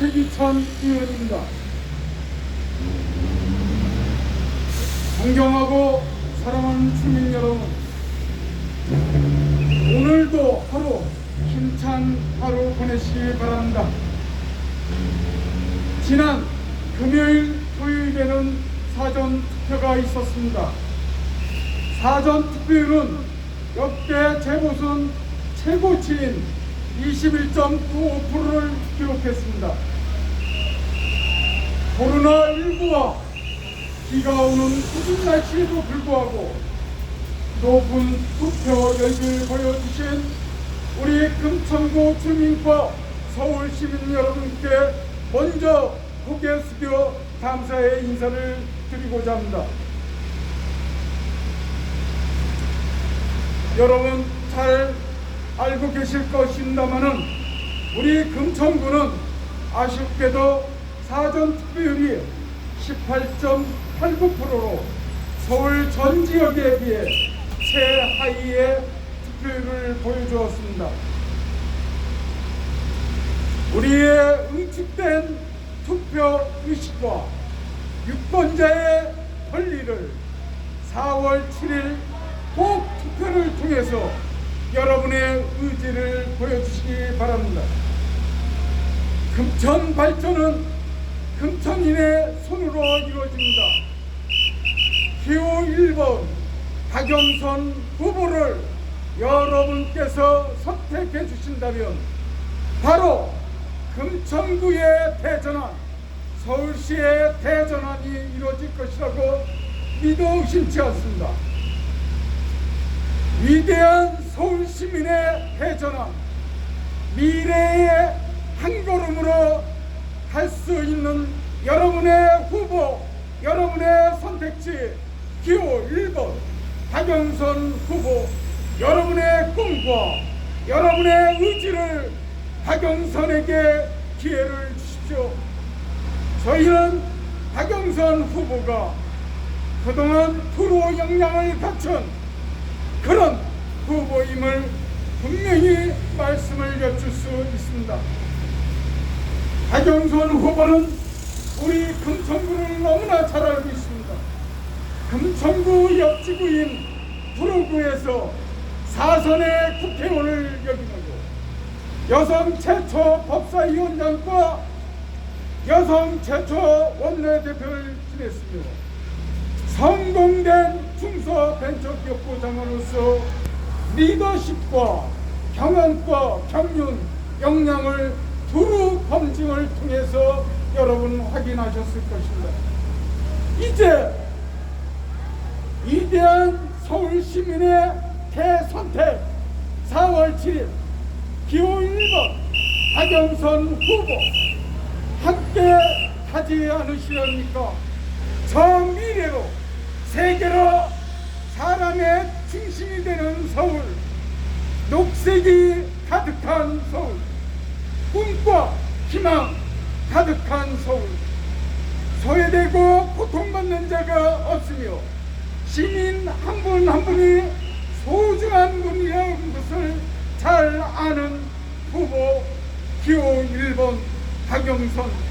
최기천 의원입니다. 존경하고 사랑하는 주민 여러분, 오늘도 하루 힘찬 하루 보내시기 바랍니다. 지난 금요일, 토요일에는 사전 투표가 있었습니다. 사전 투표율은 역대 재보선 최고치인 21.95%를 기록했습니다. 코로나19와 비가 오는 푸른 날씨에도 불구하고 높은 투표 열기를 보여주신 우리 금천구 주민과 서울 시민 여러분께 먼저 고개 숙여 감사의 인사를 드리고자 합니다. 여러분 잘 알고 계실 것입니다만은 우리 금천구는 아쉽게도 사전 투표율이 18.89%로 서울 전 지역에 비해 최하위의 투표율을 보여주었습니다. 우리의 응축된 투표 의식과 유권자의 권리를 4월 7일 꼭 투표를 통해서 여러분의 의지를 보여주시기 바랍니다. 금천 발전은 금천인의 손으로 이루어집니다. 기호 1번 박영선 후보를 여러분께서 선택해 주신다면 바로 금천구의 대전환, 서울시의 대전환이 이루어질 것이라고 믿어 의심치 않습니다. 위대한 서울 시민의 대전환, 미래의 한 걸음으로 갈수 있는 여러분의 후보, 여러분의 선택지, 기호 1번 박영선 후보, 여러분의 꿈과 여러분의 의지를 박영선에게 기회를 주십시오. 저희는 박영선 후보가 그동안 프로 역량을 갖춘 후보임을 분명히 말씀을 여쭐 수 있습니다. 박영선 후보는 우리 금천구를 너무나 잘 알고 있습니다. 금천구 옆지구인 구로구에서 사선의 국회의원을 역임하고 여성 최초 법사위원장과 여성 최초 원내대표를 지냈으며 성공된 중소벤처기업부 장관으로서 리더십과 경영과 경륜, 역량을 두루 검증을 통해서 여러분 확인하셨을 것입니다. 이제 위대한 서울 시민의 대선택 4월 7일 기호 1번 박영선 후보 함께 하지 않으시렵니까? 저 미래로 세계로 사람의 중심이 되는 서울 녹색이 가득한 서울 꿈과 희망 가득한 서울. 소외되고 고통받는 자가 없으며 시민 한 분한 분이 소중한 분이라는 것을 잘 아는 후보 기호 1번 박영선